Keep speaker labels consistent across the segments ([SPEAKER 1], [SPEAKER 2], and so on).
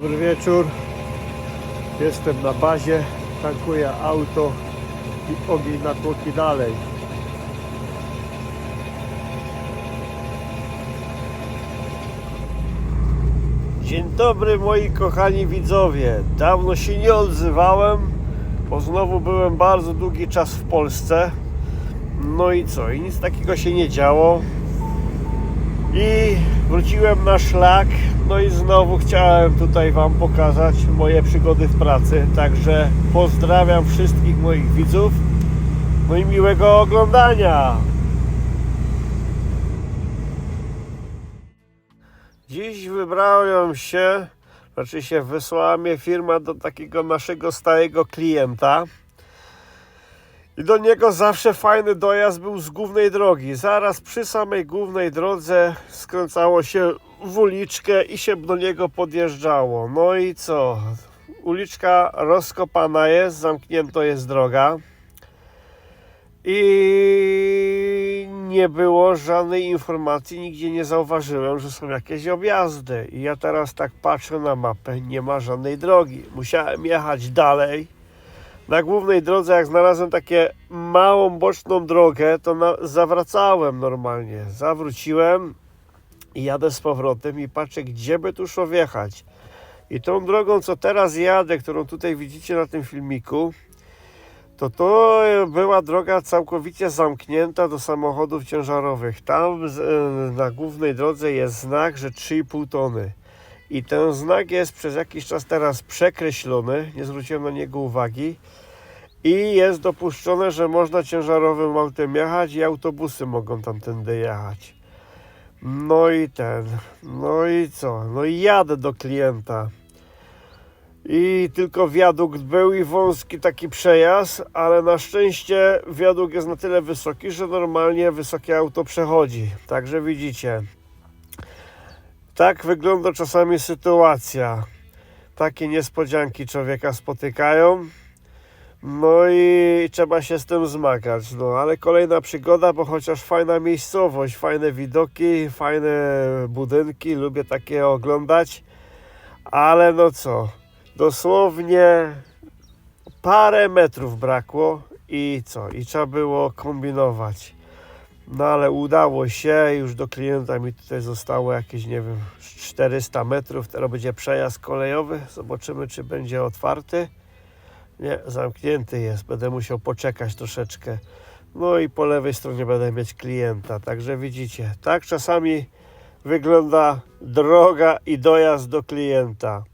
[SPEAKER 1] Dobry wieczór. Jestem na bazie, tankuję auto i ogień na tłoki dalej. Dzień dobry moi kochani widzowie. Dawno się nie odzywałem, bo znowu byłem bardzo długi czas w Polsce. No i co? I nic takiego się nie działo. I wróciłem na szlak. No i znowu chciałem tutaj Wam pokazać moje przygody w pracy. Także pozdrawiam wszystkich moich widzów. No i miłego oglądania. Dziś wybrałem się, znaczy się wysłała mnie firma do takiego naszego stałego klienta. I do niego zawsze fajny dojazd był z głównej drogi. Zaraz przy samej głównej drodze skręcało się w uliczkę i się do niego podjeżdżało. No i co? Uliczka rozkopana jest, zamknięto jest droga. I nie było żadnej informacji, nigdzie nie zauważyłem, że są jakieś objazdy. I ja teraz tak patrzę na mapę, nie ma żadnej drogi. Musiałem jechać dalej na głównej drodze, jak znalazłem takie małą boczną drogę, to na, zawracałem normalnie. Zawróciłem i jadę z powrotem i patrzę, gdzie by tu szło wjechać. I tą drogą, co teraz jadę, którą tutaj widzicie na tym filmiku, to to była droga całkowicie zamknięta do samochodów ciężarowych. Tam e, na głównej drodze jest znak, że 3,5 tony. I ten znak jest przez jakiś czas teraz przekreślony, nie zwróciłem na niego uwagi. I jest dopuszczone, że można ciężarowym autem jechać i autobusy mogą tamtędy jechać. No i ten, no i co? No i jadę do klienta. I tylko wiadukt był i wąski taki przejazd, ale na szczęście wiadukt jest na tyle wysoki, że normalnie wysokie auto przechodzi. Także widzicie, tak wygląda czasami sytuacja. Takie niespodzianki człowieka spotykają. No i trzeba się z tym zmagać. No ale kolejna przygoda, bo chociaż fajna miejscowość, fajne widoki, fajne budynki, lubię takie oglądać. Ale no co, dosłownie parę metrów brakło i co? I trzeba było kombinować. No ale udało się, już do klienta mi tutaj zostało jakieś, nie wiem, z 400 metrów. Teraz będzie przejazd kolejowy. Zobaczymy, czy będzie otwarty. Nie, zamknięty jest. Będę musiał poczekać troszeczkę. No i po lewej stronie będę mieć klienta. Także widzicie, tak czasami wygląda droga i dojazd do klienta.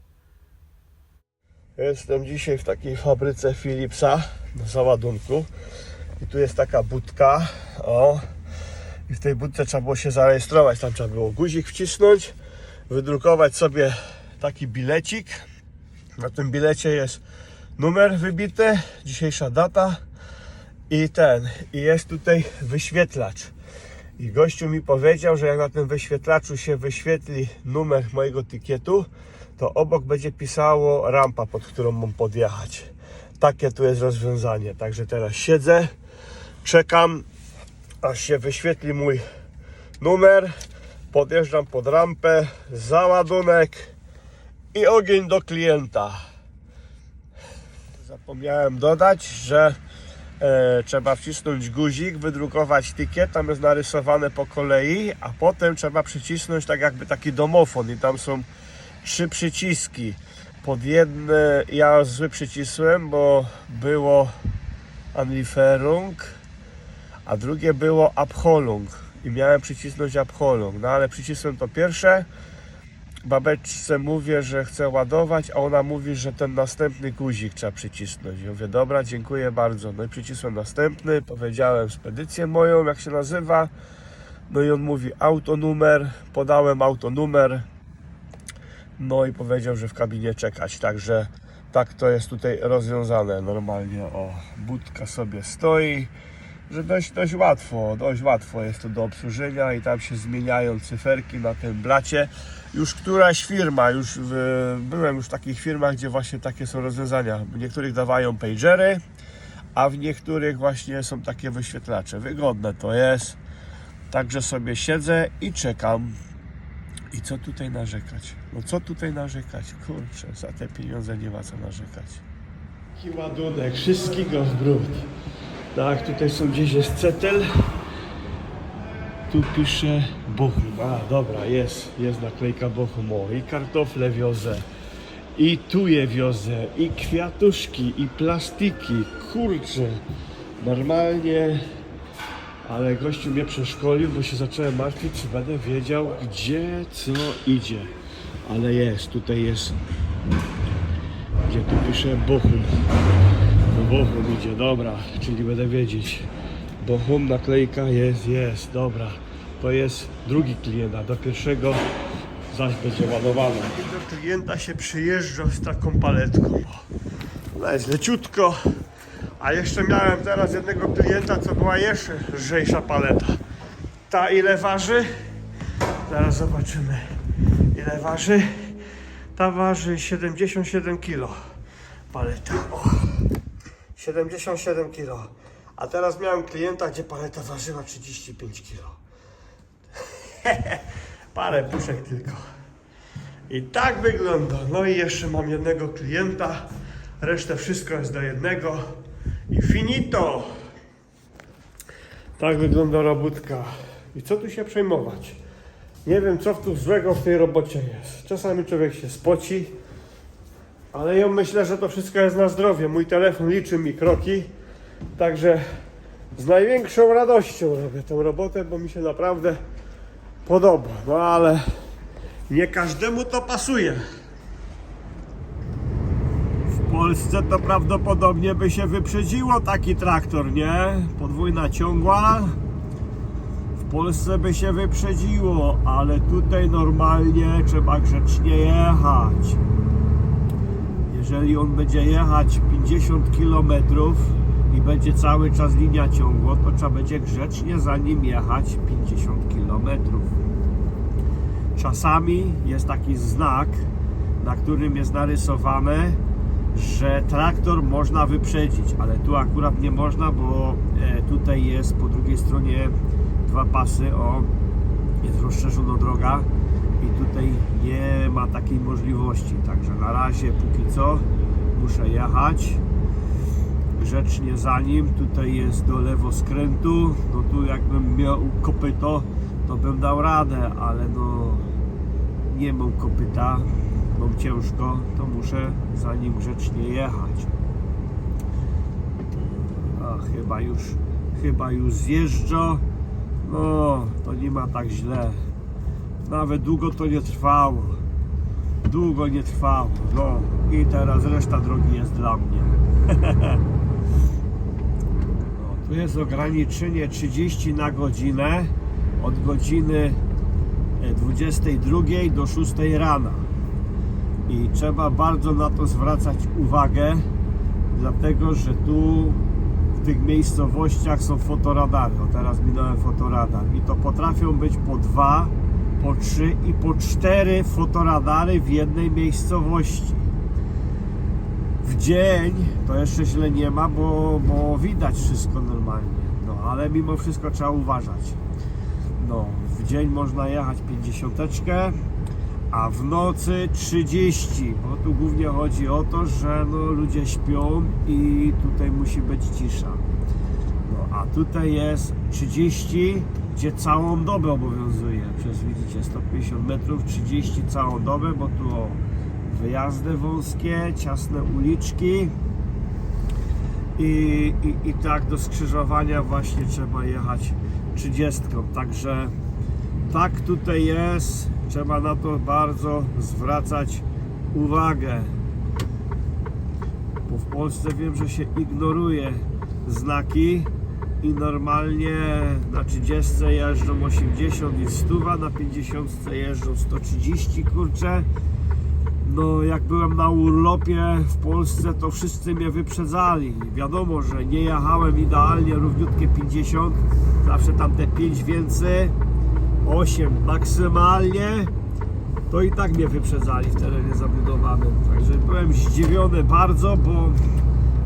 [SPEAKER 1] Jestem dzisiaj w takiej fabryce Philipsa na załadunku. I tu jest taka budka. O. I w tej budce trzeba było się zarejestrować. Tam trzeba było guzik wcisnąć, wydrukować sobie taki bilecik. Na tym bilecie jest numer wybity, dzisiejsza data i ten. I jest tutaj wyświetlacz. I gościu mi powiedział, że jak na tym wyświetlaczu się wyświetli numer mojego tykietu, to obok będzie pisało rampa, pod którą mam podjechać. Takie tu jest rozwiązanie. Także teraz siedzę, czekam, aż się wyświetli mój numer. Podjeżdżam pod rampę, załadunek i ogień do klienta. Zapomniałem dodać, że e, trzeba wcisnąć guzik, wydrukować ticket, tam jest narysowane po kolei, a potem trzeba przycisnąć tak jakby taki domofon i tam są trzy przyciski. Pod jedne ja zły przycisłem, bo było Anliferung, a drugie było Abholung i miałem przycisnąć Abholung, no ale przycisłem to pierwsze. Babeczce mówię, że chcę ładować, a ona mówi, że ten następny guzik trzeba przycisnąć. Ja mówię, dobra, dziękuję bardzo. No i przycisłem następny, powiedziałem spedycję moją, jak się nazywa. No i on mówi autonumer, podałem autonumer. No i powiedział, że w kabinie czekać, także tak to jest tutaj rozwiązane normalnie. O, budka sobie stoi, że dość, dość łatwo, dość łatwo jest to do obsłużenia i tam się zmieniają cyferki na tym blacie. Już któraś firma, już w, byłem już w takich firmach, gdzie właśnie takie są rozwiązania. W niektórych dawają pagery, a w niektórych właśnie są takie wyświetlacze. Wygodne to jest. Także sobie siedzę i czekam. I co tutaj narzekać? No co tutaj narzekać? Kurczę, za te pieniądze nie ma co narzekać. Taki ładunek, wszystkiego w brud. Tak, tutaj są gdzieś jest cetel. Tu pisze Bochum. A, dobra, jest, jest naklejka Bochum. O, i kartofle wiozę, i tuje wiozę, i kwiatuszki, i plastiki. Kurczę, normalnie ale gościu mnie przeszkolił, bo się zacząłem martwić, czy będę wiedział, gdzie co idzie. Ale jest, tutaj jest, gdzie tu pisze Bochum. No Bochum idzie, dobra, czyli będę wiedzieć. Bochum, naklejka jest, jest, dobra. To jest drugi klient, a do pierwszego zaś będzie ładowany. Do klienta się przyjeżdża z taką paletką. Ona jest leciutko. A jeszcze miałem teraz jednego klienta, co była jeszcze lżejsza paleta. Ta ile waży? Zaraz zobaczymy. Ile waży? Ta waży 77 kg. Paleta. 77 kg. A teraz miałem klienta, gdzie paleta ważyła 35 kg. Parę puszek tylko. I tak wygląda. No i jeszcze mam jednego klienta. Resztę wszystko jest do jednego. I finito. Tak wygląda robótka. I co tu się przejmować? Nie wiem, co tu złego w tej robocie jest. Czasami człowiek się spoci, ale ja myślę, że to wszystko jest na zdrowie. Mój telefon liczy mi kroki, także z największą radością robię tę robotę, bo mi się naprawdę podoba. No ale nie każdemu to pasuje. W Polsce to prawdopodobnie by się wyprzedziło taki traktor, nie? Podwójna ciągła. W Polsce by się wyprzedziło, ale tutaj normalnie trzeba grzecznie jechać. Jeżeli on będzie jechać 50 km i będzie cały czas linia ciągła, to trzeba będzie grzecznie za nim jechać 50 km. Czasami jest taki znak, na którym jest narysowane, że traktor można wyprzedzić, ale tu akurat nie można, bo e, tutaj jest po drugiej stronie dwa pasy, o, jest rozszerzona droga i tutaj nie ma takiej możliwości, także na razie póki co muszę jechać grzecznie za nim, tutaj jest do lewo skrętu, no tu jakbym miał kopyto, to bym dał radę, ale no nie mam kopyta, mam ciężko, to muszę za nim grzecznie jechać. A chyba już, chyba już zjeżdża. No, to nie ma tak źle. Nawet długo to nie trwało. Długo nie trwało. No i teraz reszta drogi jest dla mnie. no, tu jest ograniczenie 30 na godzinę od godziny e, 22 do 6 rana i trzeba bardzo na to zwracać uwagę, dlatego że tu w tych miejscowościach są fotoradary. O teraz minąłem fotoradar i to potrafią być po dwa, po trzy i po cztery fotoradary w jednej miejscowości. W dzień to jeszcze źle nie ma, bo, bo widać wszystko normalnie. No ale mimo wszystko trzeba uważać. No, w dzień można jechać 50, a w nocy 30, bo tu głównie chodzi o to, że no, ludzie śpią i tutaj musi być cisza. No, a tutaj jest 30, gdzie całą dobę obowiązuje. Przez widzicie 150 metrów, 30 całą dobę, bo tu o, wyjazdy wąskie, ciasne uliczki. I, i, I tak do skrzyżowania właśnie trzeba jechać 30. Także tak tutaj jest. Trzeba na to bardzo zwracać uwagę. Bo w Polsce wiem, że się ignoruje znaki i normalnie na 30 jeżdżą 80 i 100, na 50 jeżdżą 130 kurcze. No jak byłem na urlopie w Polsce, to wszyscy mnie wyprzedzali. Wiadomo, że nie jechałem idealnie równiutkie 50, zawsze tam te 5 więcej 8 maksymalnie, to i tak mnie wyprzedzali w terenie zabudowanym. Także byłem zdziwiony bardzo, bo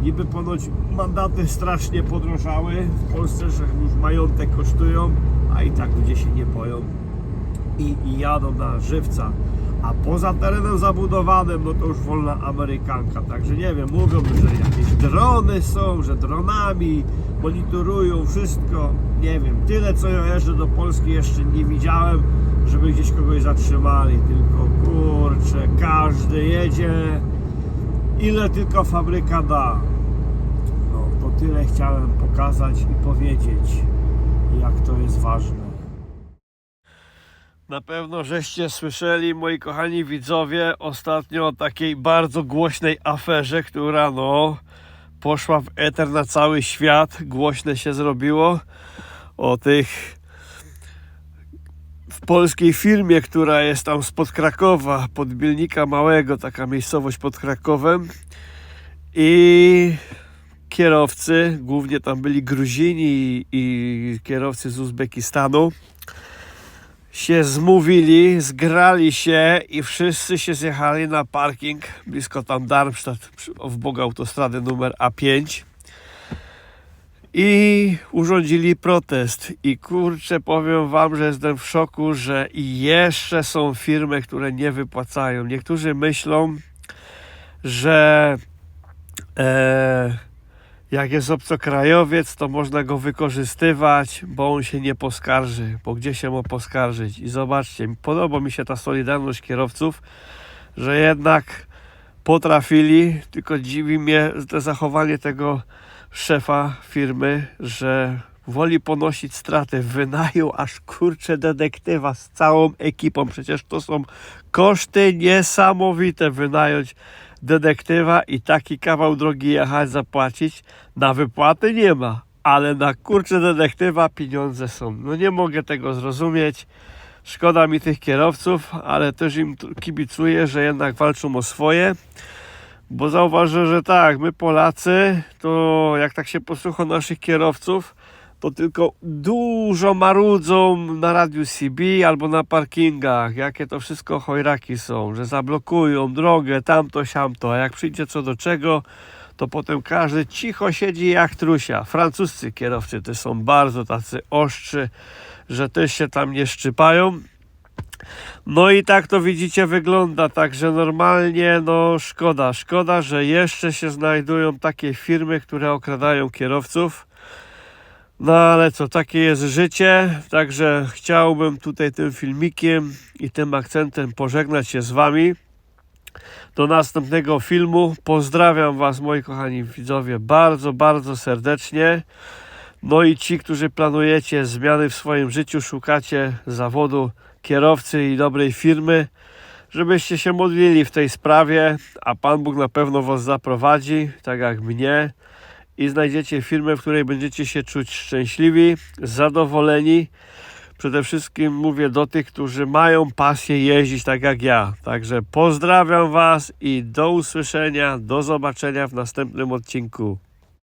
[SPEAKER 1] niby ponoć mandaty strasznie podrożały w Polsce, że już majątek kosztują, a i tak ludzie się nie boją i, i jadą na żywca. A poza terenem zabudowanym, no to już wolna amerykanka. Także nie wiem, mówią, że jakieś drony są, że dronami monitorują wszystko. Nie wiem, tyle co ja jeżdżę do Polski jeszcze nie widziałem, żeby gdzieś kogoś zatrzymali. Tylko kurczę, każdy jedzie ile tylko fabryka da. Tyle chciałem pokazać i powiedzieć, jak to jest ważne. Na pewno żeście słyszeli, moi kochani widzowie, ostatnio o takiej bardzo głośnej aferze, która no poszła w eter na cały świat, głośne się zrobiło o tych w polskiej firmie, która jest tam spod Krakowa, pod Bielnika Małego, taka miejscowość pod Krakowem i kierowcy, głównie tam byli Gruzini i kierowcy z Uzbekistanu, się zmówili, zgrali się i wszyscy się zjechali na parking blisko tam Darmstadt przy- w bok autostrady numer A5 i urządzili protest. I kurczę, powiem Wam, że jestem w szoku, że jeszcze są firmy, które nie wypłacają. Niektórzy myślą, że e, jak jest obcokrajowiec, to można go wykorzystywać, bo on się nie poskarży, bo gdzie się ma poskarżyć. I zobaczcie, podoba mi się ta solidarność kierowców, że jednak potrafili, tylko dziwi mnie zachowanie tego szefa firmy, że woli ponosić straty, wynajął aż kurczę detektywa z całą ekipą. Przecież to są koszty niesamowite wynająć detektywa i taki kawał drogi jechać, zapłacić. Na wypłaty nie ma, ale na kurczę detektywa pieniądze są. No nie mogę tego zrozumieć. Szkoda mi tych kierowców, ale też im kibicuję, że jednak walczą o swoje. Bo zauważę, że tak, my Polacy, to jak tak się posłucha naszych kierowców, to tylko dużo marudzą na radiu CB albo na parkingach, jakie to wszystko chojraki są, że zablokują drogę, tamto, siamto, a jak przyjdzie co do czego, to potem każdy cicho siedzi jak trusia. Francuscy kierowcy też są bardzo tacy ostrzy, że też się tam nie szczypają. No i tak to widzicie wygląda, także normalnie no szkoda, szkoda, że jeszcze się znajdują takie firmy, które okradają kierowców. No ale co, takie jest życie, także chciałbym tutaj tym filmikiem i tym akcentem pożegnać się z Wami. Do następnego filmu. Pozdrawiam Was, moi kochani widzowie, bardzo, bardzo serdecznie. No i ci, którzy planujecie zmiany w swoim życiu, szukacie zawodu kierowcy i dobrej firmy, żebyście się modlili w tej sprawie, a Pan Bóg na pewno Was zaprowadzi, tak jak mnie, i znajdziecie firmę, w której będziecie się czuć szczęśliwi, zadowoleni. Przede wszystkim mówię do tych, którzy mają pasję jeździć tak jak ja. Także pozdrawiam Was i do usłyszenia, do zobaczenia w następnym odcinku.